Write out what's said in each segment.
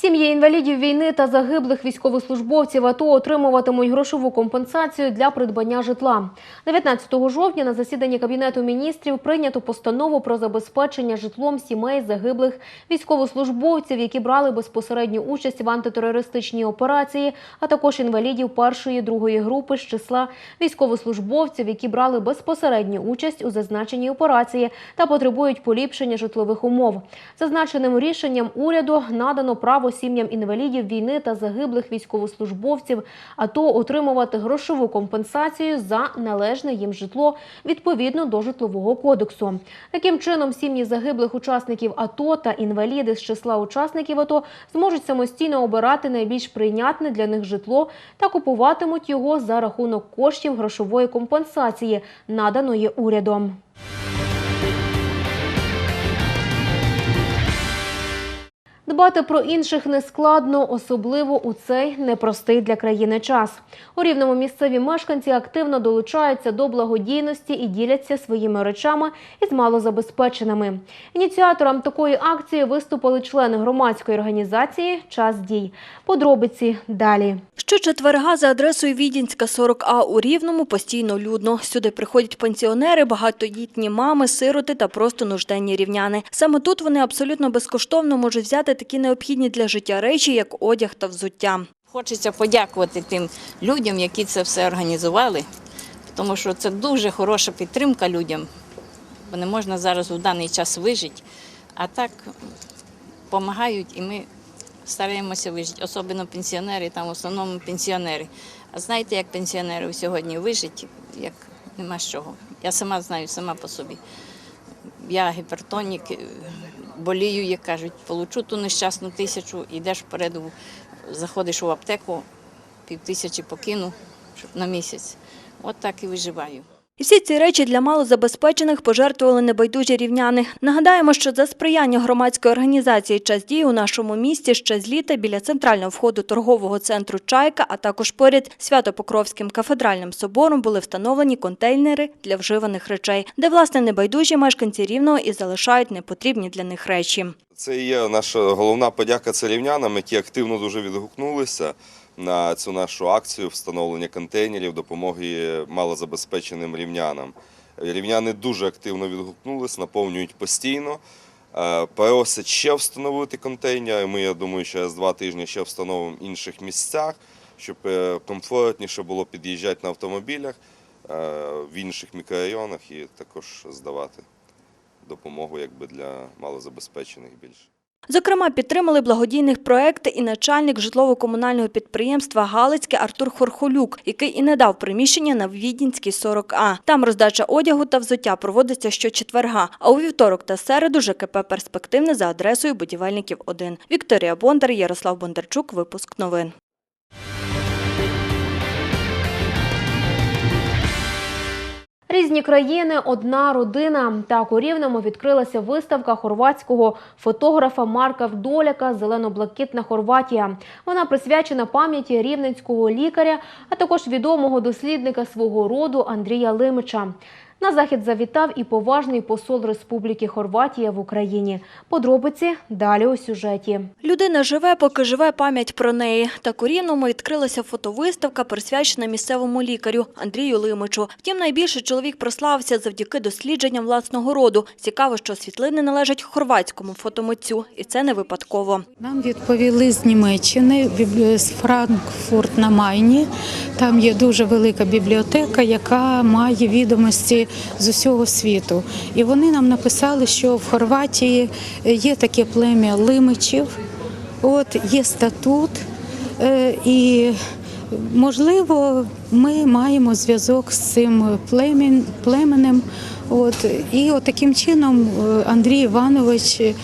Сім'ї інвалідів війни та загиблих військовослужбовців АТО отримуватимуть грошову компенсацію для придбання житла. 19 жовтня на засіданні Кабінету міністрів прийнято постанову про забезпечення житлом сімей загиблих військовослужбовців, які брали безпосередню участь в антитерористичній операції, а також інвалідів першої другої групи з числа військовослужбовців, які брали безпосередню участь у зазначеній операції та потребують поліпшення житлових умов. Зазначеним рішенням уряду надано право сім'ям інвалідів війни та загиблих військовослужбовців АТО отримувати грошову компенсацію за належне їм житло відповідно до житлового кодексу. Таким чином, сім'ї загиблих учасників АТО та інваліди з числа учасників АТО зможуть самостійно обирати найбільш прийнятне для них житло та купуватимуть його за рахунок коштів грошової компенсації, наданої урядом. Дбати про інших не складно, особливо у цей непростий для країни час. У рівному місцеві мешканці активно долучаються до благодійності і діляться своїми речами із малозабезпеченими. Ініціатором такої акції виступили члени громадської організації Час дій. Подробиці далі. Щочетверга за адресою Відінська 40А у Рівному постійно людно. Сюди приходять пенсіонери, багатодітні мами, сироти та просто нужденні рівняни. Саме тут вони абсолютно безкоштовно можуть взяти такі необхідні для життя речі, як одяг та взуття. Хочеться подякувати тим людям, які це все організували, тому що це дуже хороша підтримка людям, бо не можна зараз у даний час вижити, а так допомагають і ми стараємося вижити, особливо пенсіонери, там в основному пенсіонери. А знаєте, як пенсіонери сьогодні вижити, як нема з чого. Я сама знаю, сама по собі. Я гіпертонік, болію, як кажуть, получу ту нещасну тисячу, йдеш вперед, заходиш у аптеку, пів тисячі покину на місяць. От так і виживаю. І всі ці речі для малозабезпечених пожертвували небайдужі рівняни. Нагадаємо, що за сприяння громадської організації «Час дій» у нашому місті ще з літа біля центрального входу торгового центру «Чайка», а також поряд Свято-Покровським кафедральним собором були встановлені контейнери для вживаних речей, де, власне, небайдужі мешканці Рівного і залишають непотрібні для них речі. Це є наша головна подяка царівнянам, які активно дуже відгукнулися на цю нашу акцію встановлення контейнерів допомоги малозабезпеченим рівнянам. Рівняни дуже активно відгукнулись, наповнюють постійно. Е, Просять ще встановити контейнери. Ми, я думаю, через два тижні ще встановимо в інших місцях, щоб е, комфортніше було під'їжджати на автомобілях е, в інших мікрорайонах і також здавати допомогу якби для малозабезпечених більше. Зокрема, підтримали благодійних проект і начальник житлово-комунального підприємства Галицьке Артур Хорхолюк, який і надав приміщення на Відінській 40А. Там роздача одягу та взуття проводиться щочетверга, а у вівторок та середу ЖКП «Перспективне» за адресою будівельників 1. Вікторія Бондар, Ярослав Бондарчук. Випуск новин. Різні країни, одна родина. Так у Рівному відкрилася виставка хорватського фотографа Марка Вдоляка Зелено-блакитна Хорватія. Вона присвячена пам'яті рівненського лікаря, а також відомого дослідника свого роду Андрія Лимича. На захід завітав і поважний посол Республіки Хорватія в Україні. Подробиці далі у сюжеті. Людина живе, поки живе пам'ять про неї. Так у Рівному відкрилася фотовиставка, присвячена місцевому лікарю Андрію Лимичу. Втім, найбільше чоловік прославився завдяки дослідженням власного роду. Цікаво, що світлини належать хорватському фотомитцю, і це не випадково. Нам відповіли з Німеччини, з Франкфурт на Майні. Там є дуже велика бібліотека, яка має відомості з усього світу. І вони нам написали, що в Хорватії є таке плем'я лимичів, от є статут. е, І можливо, ми маємо зв'язок з цим племенем. От і от таким чином е, Андрій Іванович е,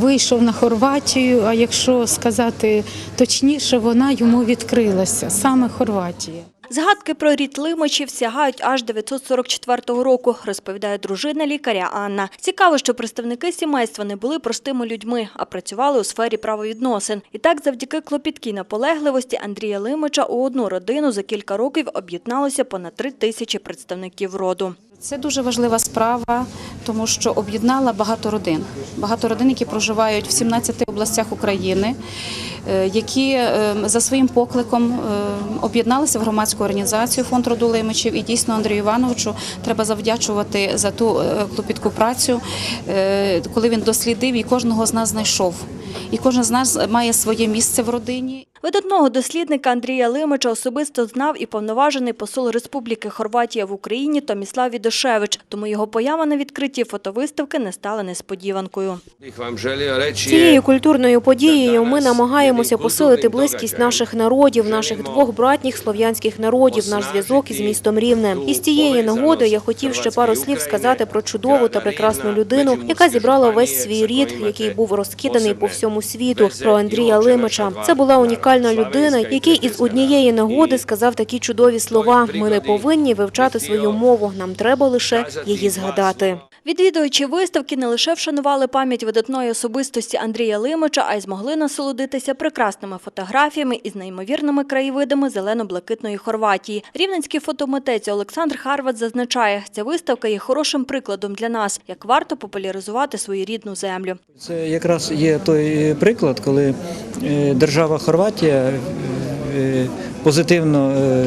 вийшов на Хорватію. А якщо сказати точніше, вона йому відкрилася саме Хорватія. Згадки про рід Лимочів сягають аж 944 року, розповідає дружина лікаря Анна. Цікаво, що представники сімейства не були простими людьми, а працювали у сфері правовідносин. І так, завдяки клопіткій наполегливості Андрія Лимича у одну родину за кілька років об'єдналося понад три тисячі представників роду. Це дуже важлива справа, тому що об'єднала багато родин. Багато родин, які проживають в 17 областях України, які е, за своїм покликом е, об'єдналися в громадську організацію фонд роду Лимичів. І дійсно Андрію Івановичу треба завдячувати за ту е, клопітку працю, е, коли він дослідив і кожного з нас знайшов. І кожен з нас має своє місце в родині. Видатного дослідника Андрія Лимича особисто знав і повноважений посол Республіки Хорватія в Україні Томіслав Відошевич, тому його поява на відкритті фотовиставки не стала несподіванкою. Цією культурною подією ми намагаємося посилити близькість наших народів, наших двох братніх слов'янських народів, наш зв'язок із містом Рівне. І з цієї нагоди я хотів ще пару слів сказати про чудову та прекрасну людину, яка зібрала весь свій рід, який був розкиданий по всьому світу. Про Андрія Лимича. Це була Града унікальна людина, який із однієї нагоди сказав такі чудові слова. Ми не повинні вивчати свою мову. Нам треба лише її згадати. Відвідувачі виставки не лише вшанували пам'ять видатної особистості Андрія Лимича, а й змогли насолодитися прекрасними фотографіями із неймовірними краєвидами зелено-блакитної Хорватії. Рівненський фотомитець Олександр Харват зазначає, ця виставка є хорошим прикладом для нас, як варто популяризувати свою рідну землю. Це якраз є той приклад, коли е, держава Хорватія е, позитивно, е,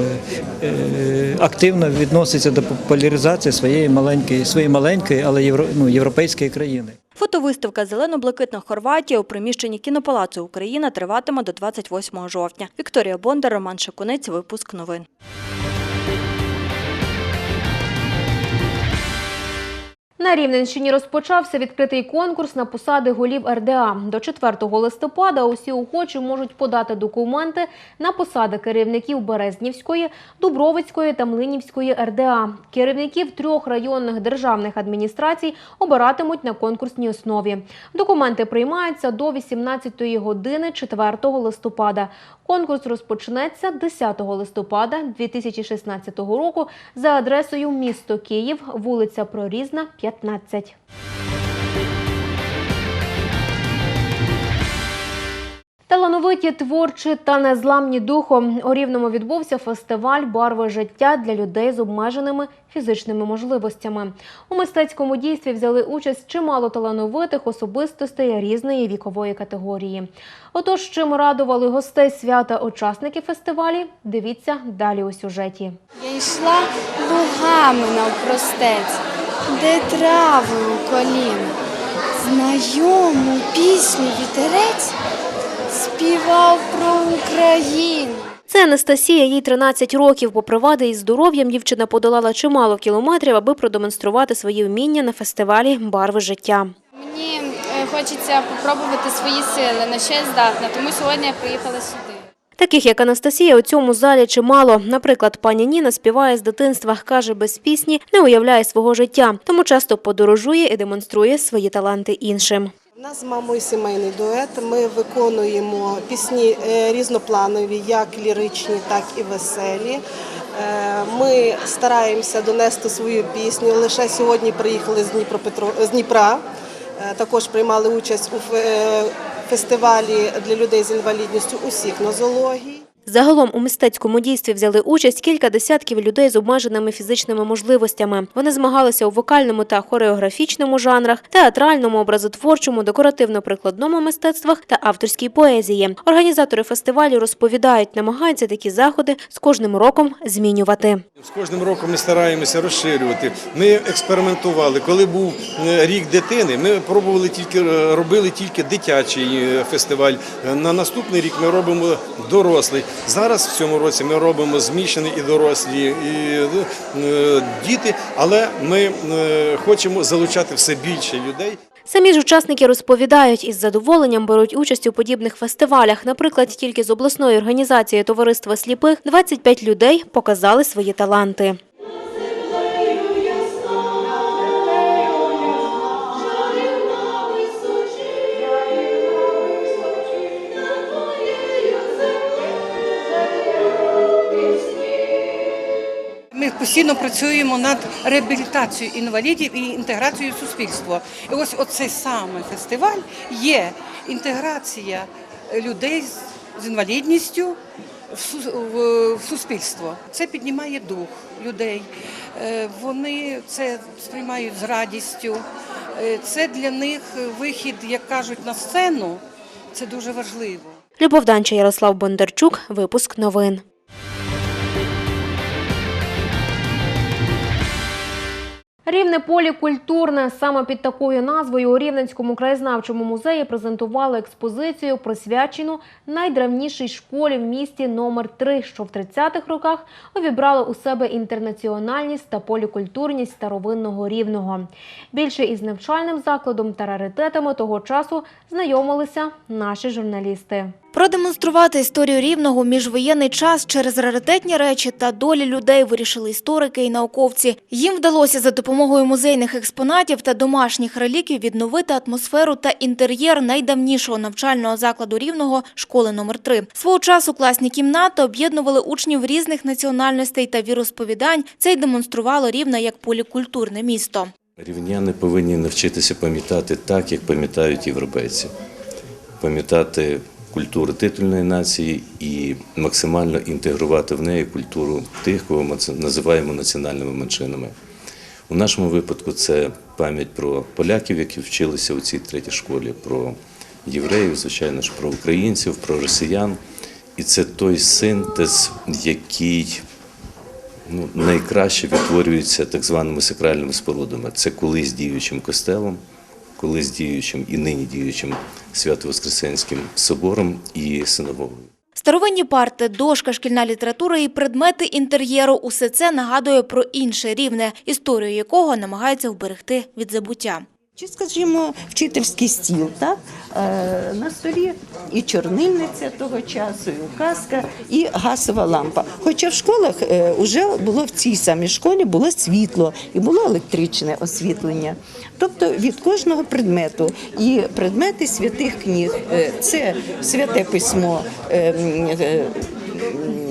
е, активно відноситься до популяризації своєї маленької, своєї маленької, але євро, ну, європейської країни. Фотовиставка Зелено-блакитна Хорватія у приміщенні кінопалацу Україна триватиме до 28 жовтня. Вікторія Бондар, Роман Шакунець, випуск новин. На Рівненщині розпочався відкритий конкурс на посади голів РДА. До 4 листопада усі охочі можуть подати документи на посади керівників Березнівської, Дубровицької та Млинівської РДА. Керівників трьох районних державних адміністрацій обиратимуть на конкурсній основі. Документи приймаються до 18 години 4 листопада. Конкурс розпочнеться 10 листопада 2016 року за адресою місто Київ, вулиця Прорізна, 15. Талановиті, творчі та незламні духом у Рівному відбувся фестиваль Барви життя для людей з обмеженими фізичними можливостями. У мистецькому дійстві взяли участь чимало талановитих особистостей різної вікової категорії. Отож, чим радували гостей свята учасники фестивалі, дивіться далі у сюжеті. Я йшла лугами навпростець, де трави у коліна. Знайому пісню вітерець співав про Україну. Це Анастасія, їй 13 років. Попри вади із здоров'ям, дівчина подолала чимало кілометрів, аби продемонструвати свої вміння на фестивалі Барви життя. Мені е, хочеться спробувати свої сили, на що я здатна, тому сьогодні я приїхала сюди. Таких як Анастасія у цьому залі чимало. Наприклад, пані Ніна співає з дитинства, каже, без пісні не уявляє свого життя, тому часто подорожує і демонструє свої таланти іншим. У нас з мамою сімейний дует. Ми виконуємо пісні е, різнопланові, як ліричні, так і веселі. Е, Ми стараємося донести свою пісню. Лише сьогодні приїхали з Дніпропетро з Дніпра. Е, Також приймали участь у фестивалі для людей з інвалідністю усіх нозологій. Загалом у мистецькому дійстві взяли участь кілька десятків людей з обмеженими фізичними можливостями. Вони змагалися у вокальному та хореографічному жанрах, театральному, образотворчому, декоративно-прикладному мистецтвах та авторській поезії. Організатори фестивалю розповідають, намагаються такі заходи з кожним роком змінювати. З кожним роком ми стараємося розширювати. Ми експериментували. Коли був е, рік дитини, ми пробували тільки е, робили тільки дитячий е, фестиваль. На наступний рік ми робимо дорослий. Зараз в цьому році ми робимо змішані і дорослі, і діти, але ми хочемо залучати все більше людей. Самі ж учасники розповідають, із задоволенням беруть участь у подібних фестивалях. Наприклад, тільки з обласної організації Товариства сліпих 25 людей показали свої таланти. Постійно працюємо над реабілітацією інвалідів і інтеграцією в суспільство. І ось оцей саме фестиваль є інтеграція людей з- інвалідністю в суспільство. Це піднімає дух людей. Е, Вони це сприймають з радістю. Е, Це для них вихід, як кажуть, на сцену. Це дуже важливо. Любов Данча, Ярослав Бондарчук. Випуск новин. Рівне полі культурне саме під такою назвою у Рівненському краєзнавчому музеї презентували експозицію, присвячену найдревнішій школі в місті номер 3 що в 30-х роках увібрали у себе інтернаціональність та полікультурність старовинного рівного. Більше із навчальним закладом та раритетами того часу знайомилися наші журналісти. Продемонструвати історію рівного міжвоєнний час через раритетні речі та долі людей вирішили історики і науковці. Їм вдалося за допомогою музейних експонатів та домашніх реліквій відновити атмосферу та інтер'єр найдавнішого навчального закладу рівного школи номер 3 Свого часу класні кімнати об'єднували учнів різних національностей та віросповідань. Це й демонструвало рівне як полікультурне місто. Рівняни повинні навчитися пам'ятати так, як пам'ятають європейці, пам'ятати культуру титульної нації і максимально інтегрувати в неї культуру тих, кого ми називаємо національними меншинами. У нашому випадку це пам'ять про поляків, які вчилися у цій третій школі, про євреїв, звичайно ж, про українців, про росіян. І це той синтез, який ну, найкраще відтворюється так званими сакральними спорудами. Це колись діючим костелом, колись діючим і нині діючим Свято-Воскресенським собором і синагогою. Старовинні парти, дошка, шкільна література і предмети інтер'єру – усе це нагадує про інше рівне, історію якого намагаються вберегти від забуття. Чи, скажімо, вчительський стіл, так? Е, на столі і чорнильниця того часу, і указка, і газова лампа. Хоча в школах е, вже було в цій самій школі було світло і було електричне освітлення. Тобто від кожного предмету і предмети святих книг е, це святе письмо. е, е,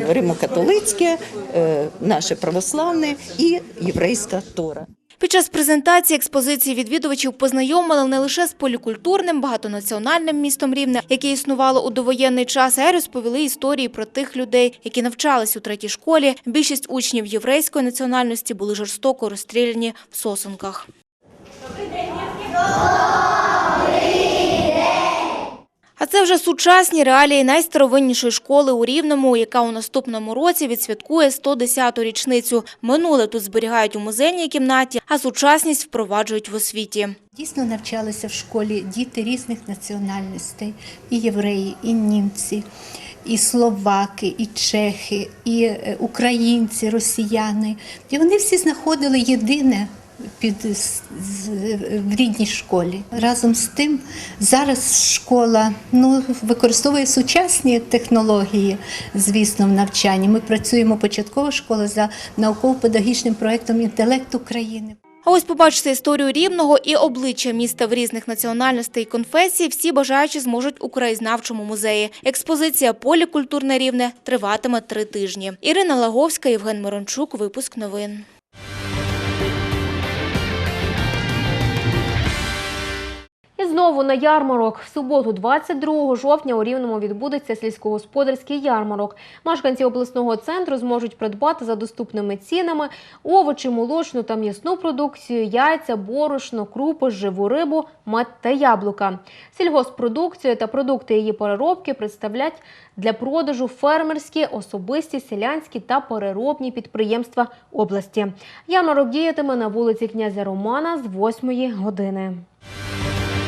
Римокатолицьке, е, наше православне і єврейська Тора. Під час презентації експозиції відвідувачів познайомили не лише з полікультурним, багатонаціональним містом Рівне, яке існувало у довоєнний час, а й розповіли історії про тих людей, які навчались у третій школі. Більшість учнів єврейської національності були жорстоко розстріляні в сосунках. А це вже сучасні реалії найстаровиннішої школи у Рівному, яка у наступному році відсвяткує 110-ту річницю. Минуле тут зберігають у музейній кімнаті, а сучасність впроваджують в освіті. Дійсно навчалися в школі діти різних національностей, і євреї, і німці, і словаки, і чехи, і е, українці, росіяни. І вони всі знаходили єдине під в рідній школі. Разом з тим, зараз школа ну, використовує сучасні технології, звісно, в навчанні. Ми працюємо початкова школа за науково-педагогічним проєктом Інтелект України. А ось побачити історію рівного і обличчя міста в різних національностей і конфесій всі бажаючі зможуть у краєзнавчому музеї. Експозиція Полікультурне рівне триватиме три тижні. Ірина Лаговська, Євген Мирончук. Випуск новин. Знову на ярмарок. В суботу, 22 жовтня, у Рівному відбудеться сільськогосподарський ярмарок. Мешканці обласного центру зможуть придбати за доступними цінами овочі, молочну та м'ясну продукцію, яйця, борошно, крупи, живу рибу, мед та яблука. Сільгоспродукцію та продукти її переробки представлять для продажу фермерські, особисті, селянські та переробні підприємства області. Ярмарок діятиме на вулиці князя Романа з 8 години.